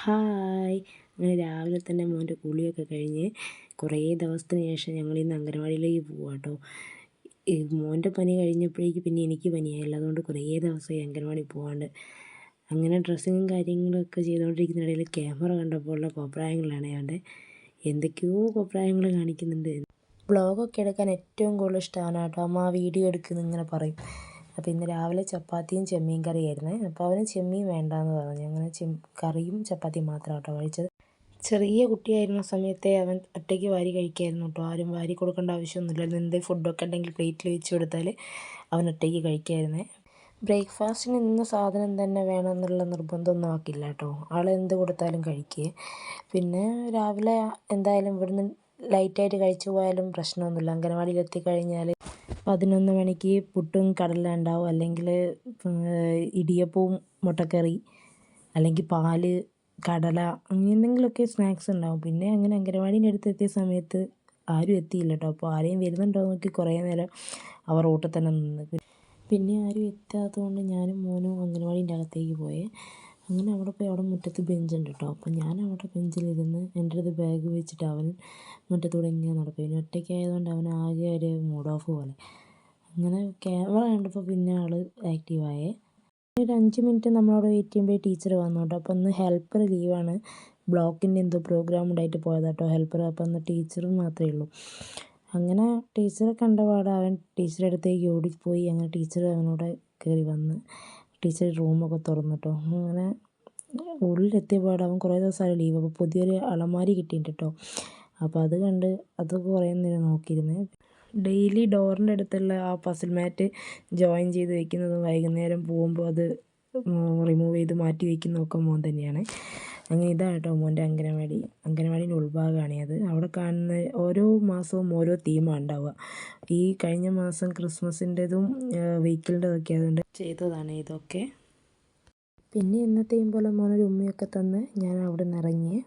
Hi. അങ്ങനെ രാവിലെ തന്നെ മോന്റെ കുളിയൊക്കെ കഴിഞ്ഞ് കുറേ ദിവസത്തിന് ശേഷം ഞങ്ങൾ ഇന്ന് അംഗനവാടിയിലേക്ക് പോവാം കേട്ടോ മോന്റെ പനി കഴിഞ്ഞപ്പോഴേക്ക് പിന്നെ എനിക്ക് പനിയായില്ല. അതുകൊണ്ട് കുറേ ദിവസമായി അംഗനവാടി പോകാണ്ട് അങ്ങനെ ഡ്രസ്സിങ്ങും കാര്യങ്ങളൊക്കെ ചെയ്തുകൊണ്ടിരിക്കുന്ന ഇടയിൽ ക്യാമറ കണ്ടപ്പോൾ ഉള്ള കോപ്രായങ്ങളാണ് അവന്റെ. എന്തൊക്കെയോ കോപ്രായങ്ങൾ കാണിക്കുന്നുണ്ട്. ബ്ലോഗൊക്കെ എടുക്കാൻ ഏറ്റവും കൂടുതൽ ഇഷ്ടമാണ് കേട്ടോ. അമ്മ വീഡിയോ എടുക്കുന്നു ഇങ്ങനെ പറയും. അപ്പോൾ ഇന്ന് രാവിലെ ചപ്പാത്തിയും ചെമ്മീൻ കറിയായിരുന്നു. അപ്പോൾ അവന് ചെമ്മീൻ വേണ്ടാന്ന് പറഞ്ഞു. അങ്ങനെ ചെം കറിയും ചപ്പാത്തിയും മാത്രം കേട്ടോ കഴിച്ചത്. ചെറിയ കുട്ടിയായിരുന്ന സമയത്തെ അവൻ ഒറ്റയ്ക്ക് വാരി കഴിക്കായിരുന്നു കേട്ടോ ആരും വാരി കൊടുക്കേണ്ട ആവശ്യമൊന്നുമില്ല. എന്ത് ഫുഡൊക്കെ ഉണ്ടെങ്കിൽ പ്ലേറ്റിൽ വെച്ച് കൊടുത്താൽ അവൻ ഒറ്റയ്ക്ക് കഴിക്കായിരുന്നേ. ബ്രേക്ക്ഫാസ്റ്റിന് ഇന്ന സാധനം തന്നെ വേണമെന്നുള്ള നിർബന്ധമൊന്നും ആക്കില്ല കേട്ടോ ആൾ എന്ത് കൊടുത്താലും കഴിക്കുക പിന്നെ രാവിലെ എന്തായാലും ഇവിടുന്ന് ലൈറ്റായിട്ട് കഴിച്ചു പോയാലും പ്രശ്നമൊന്നുമില്ല. അംഗനവാടിയിലെത്തി എത്തിക്കഴിഞ്ഞാൽ പതിനൊന്ന് മണിക്ക് പുട്ടും കടല ഉണ്ടാവും. അല്ലെങ്കിൽ ഇടിയപ്പവും മുട്ടക്കറി അല്ലെങ്കിൽ പാൽ കടല അങ്ങനെ എന്തെങ്കിലുമൊക്കെ സ്നാക്സ് ഉണ്ടാവും. പിന്നെ അങ്ങനെ അംഗനവാടീന്റെ അടുത്തെത്തിയ സമയത്ത് ആരും എത്തിയില്ല കേട്ടോ. അപ്പോൾ ആരെയും വരുന്നുണ്ടോ നോക്കി കുറേ നേരം അവർ റോട്ടിൽ തന്നെ നിന്ന്. പിന്നെ ആരും എത്താത്തതുകൊണ്ട് ഞാനും മോനും അംഗനവാടീന്റെ അകത്തേക്ക് പോയേ. അങ്ങനെ അവിടെ പോയി അവിടെ മുറ്റത്ത് ബെഞ്ചുണ്ട് കേട്ടോ അപ്പോൾ ഞാൻ അവിടെ ബെഞ്ചിലിരുന്ന് എന്റെ അടുത്ത് ബാഗ് വെച്ചിട്ട് അവൻ മുറ്റത്തൂടെ ഇങ്ങനെ നടക്കും. പിന്നെ ഒറ്റയ്ക്കായതുകൊണ്ട് അവൻ ആകെ ഒരു മൂഡ് ഓഫ് പോലെ. അങ്ങനെ ക്യാമറ കണ്ടപ്പോൾ പിന്നെ ആൾ ആക്റ്റീവായേ. ഒരു അഞ്ച് മിനിറ്റ് നമ്മളവിടെ വെയിറ്റ് ചെയ്യുമ്പോൾ ടീച്ചർ വന്നു കേട്ടോ അപ്പോൾ ഒന്ന് ഹെൽപ്പർ ലീവാണ്. ബ്ലോക്കിന്റെ എന്തോ പ്രോഗ്രാം ഉണ്ടായിട്ട് പോയതാട്ടോ ഹെൽപ്പർ. അപ്പോൾ അന്ന് ടീച്ചറും മാത്രമേ ഉള്ളൂ. അങ്ങനെ ടീച്ചറെ കണ്ടപാടെ അവൻ ടീച്ചറെ അടുത്തേക്ക് ഓടിപ്പോയി. അങ്ങനെ ടീച്ചർ അവനോട് കയറി വന്ന് ടീച്ചർ റൂമൊക്കെ തുറന്നിട്ടോ. അങ്ങനെ ഉള്ളിലെത്തിയപാട് അവൻ കുറേ ദിവസമായി ലീവ് അപ്പോൾ പുതിയൊരു അലമാരി കിട്ടിയിട്ടുണ്ട് കേട്ടോ അപ്പോൾ അത് കണ്ട് അത് കുറേ നേരം നോക്കിയിരുന്നേ. ഡെയിലി ഡോറിന്റെ അടുത്തുള്ള ആ പസിൽ മാറ്റ് ജോയിൻ ചെയ്ത് വെക്കുന്നതും വൈകുന്നേരം പോകുമ്പോൾ അത് റിമൂവ് ചെയ്ത് മാറ്റി വെക്കുന്നതൊക്കെ മോൻ തന്നെയാണ്. അങ്ങനെ ഇതാണ് കേട്ടോ മോന്റെ അംഗനവാടി. അംഗനവാടിന്റെ ഉൾഭാഗമാണ് അത്. അവിടെ കാണുന്ന ഓരോ മാസവും ഓരോ തീമാണ് ഉണ്ടാവുക. ഈ കഴിഞ്ഞ മാസം ക്രിസ്മസിന്റെതും വെഹിക്കിളിന്റെതൊക്കെ അതുകൊണ്ട് ചെയ്തതാണ് ഇതൊക്കെ. പിന്നെ എന്നത്തെയും പോലെ മോനൊരു ഉമ്മയൊക്കെ തന്ന് ഞാൻ അവിടെ നിന്ന് ഇറങ്ങി.